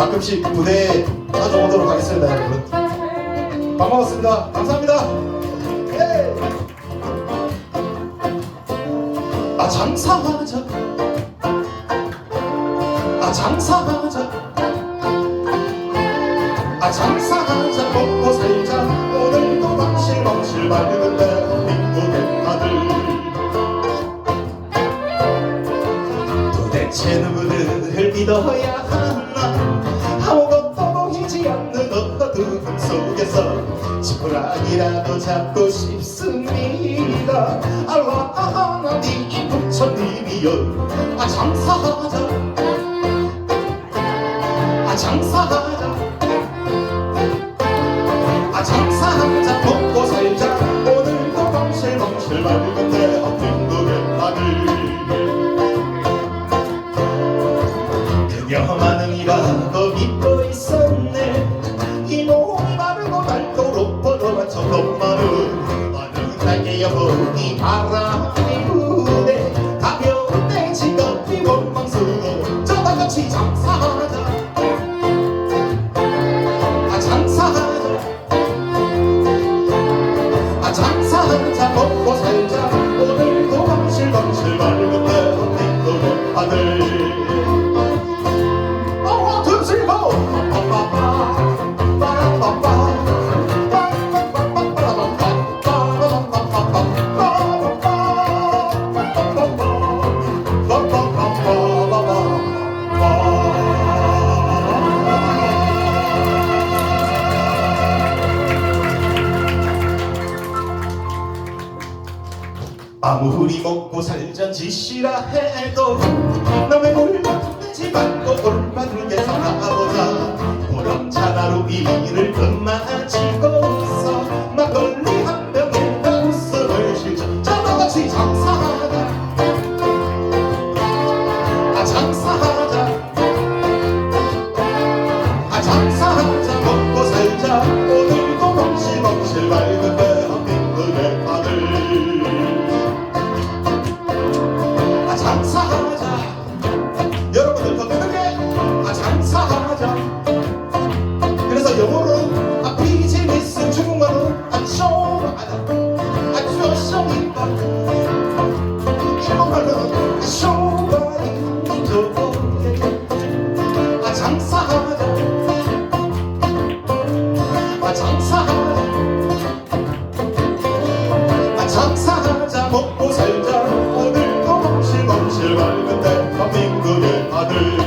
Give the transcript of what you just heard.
가끔씩 부대에 찾아오도록 하겠습니다 여러분. 반가웠습니다. 감사합니다. 예. 아 장사하자. 아 장사하자. 아 장사하자. 먹고 살자. 오늘도 망실망실 맑은 대한민국의 아들. 도대체 누구를 믿어야 지푸라기라도 잡고 싶습니다. 알라 하나님 부처님이여 아 장사하자. 아 장사하자 여보니 바람이 부네. 가벼운 내 직업이 원망스러워. 저다같이 장사하자. 아 장사하자. 아 장사하자. 먹고 살자. 오늘도 방실방실 맑은 대한민국의 아들 아무리 먹고 살잔 짓이라 해도 남의 물만지 말고 올바르게 아 장사하자 아 장사하자. 먹고 살자. 오늘도 멍실멍실 맑은 대한민국의 아들